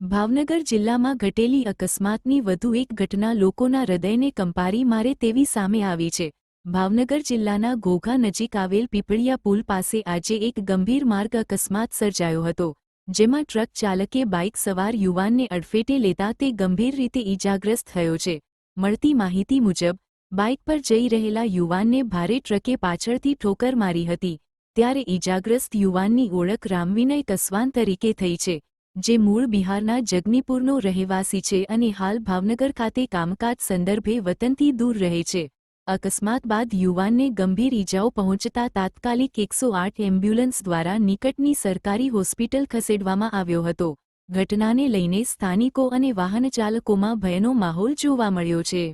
ભાવનગર જિલ્લામાં ઘટેલી અકસ્માતની વધુ એક ઘટના લોકોના હૃદયને કંપારી મારે તેવી સામે આવી છે. ભાવનગર જિલ્લાના ઘોઘા નજીક આવેલ પીપળિયા પુલ પાસે આજે એક ગંભીર માર્ગ અકસ્માત સર્જાયો હતો, જેમાં ટ્રક ચાલકે બાઇક સવાર યુવાનને અડફેટે લેતા તે ગંભીર રીતે ઈજાગ્રસ્ત થયો છે. મળતી માહિતી મુજબ, બાઇક પર જઈ રહેલા યુવાનને ભારે ટ્રકે પાછળથી ઠોકર મારી હતી, ત્યારે ઈજાગ્રસ્ત યુવાનની ઓળખ રામવિનય કસવાન તરીકે થઈ છે. જે મૂળ બિહારના જગનીપુરનો રહેવાસી છે અને હાલ ભાવનગર ખાતે કામકાજ સંદર્ભે વતનથી દૂર રહે છે. અકસ્માત બાદ યુવાનને ગંભીર ઈજાઓ પહોંચતા તાત્કાલિક એકસો આઠ એમ્બ્યુલન્સ દ્વારા નિકટની સરકારી હોસ્પિટલ ખસેડવામાં આવ્યો હતો. ઘટનાને લઈને સ્થાનિકો અને વાહનચાલકોમાં ભયનો માહોલ જોવા મળ્યો છે.